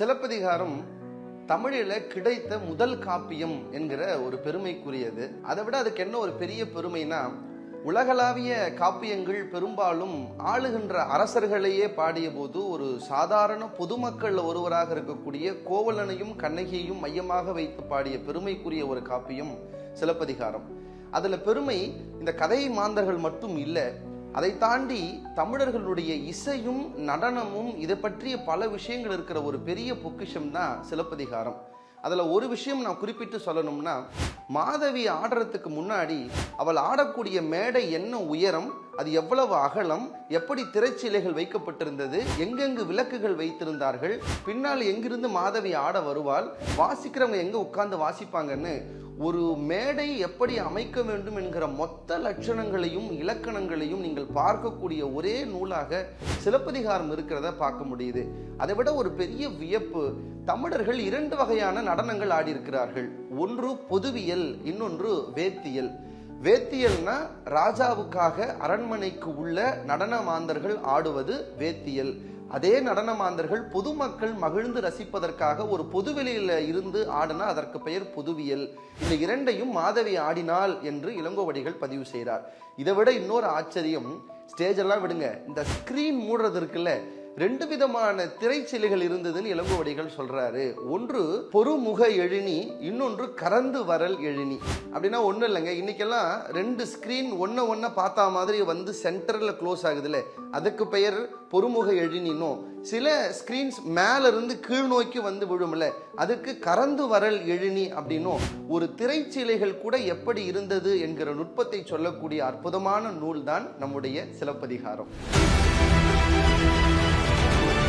சிலப்பதிகாரம் தமிழில கிடைத்த முதல் காப்பியம் என்கிற ஒரு பெருமைக்குரியது. அதை விட அதுக்கு என்ன ஒரு பெரிய பெருமைனா உலகளாவிய காப்பியங்கள் பெரும்பாலும் ஆளுகின்ற அரசர்களையே பாடிய போது ஒரு சாதாரண பொதுமக்கள் ஒருவராக இருக்கக்கூடிய கோவலனையும் கண்ணகியையும் மையமாக வைத்து பாடிய பெருமைக்குரிய ஒரு காப்பியம் சிலப்பதிகாரம். அதுல பெருமை இந்த கதை மாந்தர்கள் மட்டும் இல்லை அதை தாண்டி தமிழர்களுடைய இசையும் நடனமும் இதை பற்றிய பல விஷயங்கள் இருக்கிற ஒரு பெரிய பொக்கிஷம் தான் சிலப்பதிகாரம். அதில் ஒரு விஷயம் நான் குறிப்பிட்டு சொல்லணும்னா மாதவி ஆடுறதுக்கு முன்னாடி அவள் ஆடக்கூடிய மேடை என்ன உயரம் அது எவ்வளவு அகலம் எப்படி திரைச்சிலைகள் வைக்கப்பட்டிருந்தது எங்கெங்கு விளக்குகள் வைத்திருந்தார்கள் பின்னால் எங்கிருந்து மாதவி ஆட வருவாள் வாசிக்கிறவங்க எங்க உட்கார்ந்து வாசிப்பாங்கன்னு ஒரு மேடை எப்படி அமைக்க வேண்டும் என்கிற மொத்த லட்சணங்களையும் இலக்கணங்களையும் நீங்கள் பார்க்கக்கூடிய ஒரே நூலாக சிலப்பதிகாரம் இருக்கிறத பார்க்க முடியுது. அதை விட ஒரு பெரிய வியப்பு தமிழர்கள் இரண்டு வகையான நடனங்கள் ஆடியிருக்கிறார்கள். ஒன்று பொதுவியல் இன்னொன்று வேத்தியல். வேத்தியல்னா ராஜாவுக்காக அரண்மனைக்கு உள்ள நடன மாந்தர்கள் ஆடுவது வேத்தியல். அதே நடன மாந்தர்கள் பொதுமக்கள் மகிழ்ந்து ரசிப்பதற்காக ஒரு பொதுவெளியில் இருந்து ஆடினா அதற்கு பெயர் பொதுவியல். இந்த இரண்டையும் மாதவி ஆடினாள் என்று இளங்கோவடிகள் பதிவு செய்கிறார் இதை விட இன்னொரு ஆச்சரியம் ஸ்டேஜ் எல்லாம் விடுங்க. இந்த ஸ்கிரீன் மூடுறது இருக்குல்ல ரெண்டு விதமான திரைச்சிலைகள் இருந்ததுன்னு இளங்கோவடிகள் சொல்றாரு. ஒன்று பொறுமுக எழினி இன்னொன்று கறந்து வரல் எழினி அப்படின்னா ஒன்றும் இல்லைங்க. இன்னைக்கெல்லாம் ரெண்டு ஸ்கிரீன் ஒன்ன ஒன்ன பார்த்தா மாதிரி வந்து சென்டர்ல க்ளோஸ் ஆகுதுல்ல. அதுக்கு பெயர் பொறுமுக எழினினும் சில ஸ்கிரீன்ஸ் மேல இருந்து கீழ் நோக்கி வந்து விழும்ல. அதுக்கு கறந்து வரல் எழினி அப்படின்னும் ஒரு திரைச்சிலைகள் கூட எப்படி இருந்தது என்கிற நுட்பத்தை சொல்லக்கூடிய அற்புதமான நூல் தான் நம்முடைய சிலப்பதிகாரம். Bye.